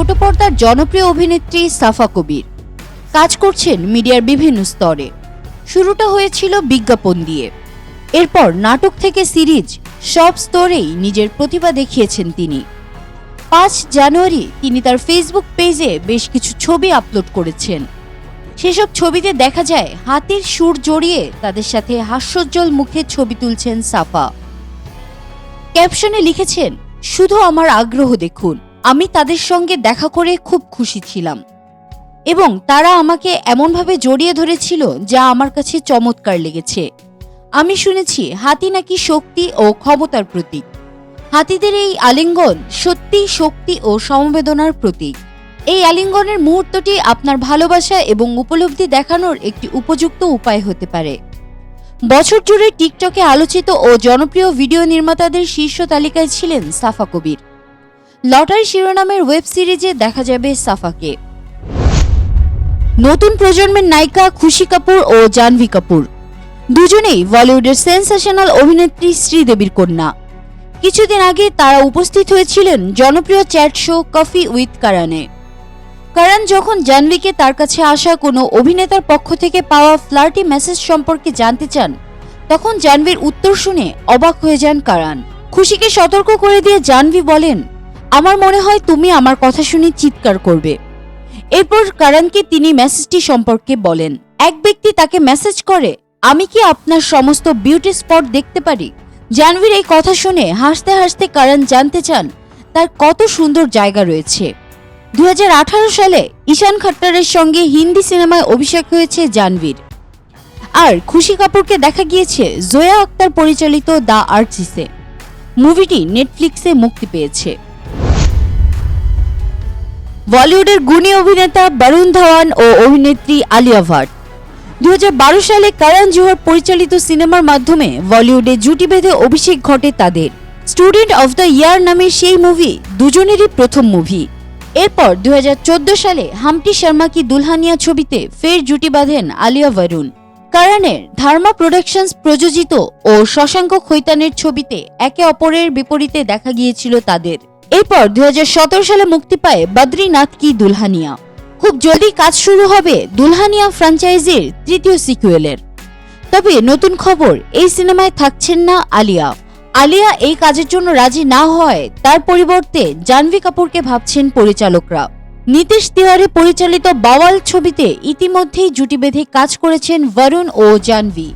ছোট পর্দার জনপ্রিয় অভিনেত্রী সাফা কবির। কাজ করছেন মিডিয়ার বিভিন্ন স্তরে। শুরুটা হয়েছিল বিজ্ঞাপন দিয়ে। এরপর নাটক থেকে সিরিজ, সব স্তরেই নিজের প্রতিভা দেখিয়েছেন তিনি। পাঁচ জানুয়ারি তিনি তার ফেসবুক পেজে বেশ কিছু ছবি আপলোড করেছেন। সেসব ছবিতে দেখা যায়, হাতির সুর জড়িয়ে তাদের সাথে হাস্যোজ্জ্বল মুখে ছবি তুলছেন সাফা। ক্যাপশনে লিখেছেন, শুধু আমার আগ্রহ দেখুন। আমি তাদের সঙ্গে দেখা করে খুব খুশি ছিলাম। এবং তারা আমাকে এমনভাবে জড়িয়ে ধরেছিল যা আমার কাছে চমৎকার লেগেছে। আমি শুনেছি হাতি নাকি শক্তি ও ক্ষমতার প্রতীক। হাতিদের এই আলিঙ্গন সত্যি শক্তি ও সমবেদনার প্রতীক। এই আলিঙ্গনের মুহূর্তটি আপনার ভালোবাসা এবং উপলব্ধি দেখানোর একটি উপযুক্ত উপায় হতে পারে। বছর জুড়ে টিকটকে আলোচিত ও জনপ্রিয় ভিডিও নির্মাতাদের শীর্ষ তালিকায় ছিলেন সাফা কবির। লটারি শিরোনামের ওয়েব সিরিজে দেখা যাবে সাফাকে। নতুন প্রজন্মের নায়িকা খুশি কাপুর ও জাহ্নবী কাপুর। দুজনেই বলিউডের সেন্সেশনাল অভিনেত্রী শ্রীদেবীর কন্যা। কিছুদিন আগে তারা উপস্থিত হয়েছিলেন জনপ্রিয় চ্যাট শো কফি উইথ কারানে। কারণ যখন জাহ্নবীকে তার কাছে আসা কোনো অভিনেতার পক্ষ থেকে পাওয়া ফ্লার্টি মেসেজ সম্পর্কে জানতে চান, তখন জাহ্নবীর উত্তর শুনে অবাক হয়ে যান কারান। খুশিকে সতর্ক করে দিয়ে জাহ্নবী বলেন আমার মনে হয় তুমি আমার কথা শুনে চিৎকার করবে। এরপর কারণকে তিনি মেসেজটি সম্পর্কে বলেন, এক ব্যক্তি তাকে মেসেজ করে? আমি কি আপনার সমস্ত বিউটি স্পট দেখতে পারি? জাহ্নবীর এই কথা শুনে হাসতে হাসতে কারণ জানতে চান তার কত সুন্দর জায়গা রয়েছে। দু হাজার আঠারো সালে ঈশান খট্টারের সঙ্গে হিন্দি সিনেমায় অভিষেক হয়েছে জাহ্নবীর আর খুশি কাপুরকে দেখা গিয়েছে জোয়া আক্তার পরিচালিত দ্য আর্চিসে। মুভিটি নেটফ্লিক্সে মুক্তি পেয়েছে। বলিউডের গুণী অভিনেতা বরুণ ধাওয়ান ও অভিনেত্রী আলিয়া ভাট। দু হাজার বারো সালে করণ জোহর পরিচালিত সিনেমার মাধ্যমে বলিউডে জুটি বেঁধে অভিষেক ঘটে তাদের। স্টুডেন্ট অফ দ্য ইয়ার নামের সেই মুভি দুজনেরই প্রথম মুভি। এরপর দু হাজার চোদ্দ সালে হামটি শর্মা কি দুলহানিয়া ছবিতে ফের জুটি বাঁধেন আলিয়া বরুণ। করণের ধার্মা প্রোডাকশনস প্রযোজিত ও শশাঙ্ক খৈতানের ছবিতে একে অপরের বিপরীতে দেখা গিয়েছিল তাদের। এরপর দু হাজার সতেরো সালে মুক্তি পায় বদ্রীনাথ কি দুলহানিয়া। খুব জলদি কাজ শুরু হবে দুলহানিয়া ফ্র্যাঞ্চাইজির তৃতীয় সিকুয়েলের। তবে নতুন খবর, এই সিনেমায় থাকছেন না আলিয়া। আলিয়া এই কাজের জন্য রাজি না হয় তার পরিবর্তে জাহ্নবী কাপুরকে ভাবছেন পরিচালকরা। নীতিশ তিওয়ারি পরিচালিত বাওয়াল ছবিতে ইতিমধ্যেই জুটি বেঁধে কাজ করেছেন বরুণ ও জাহ্নবী।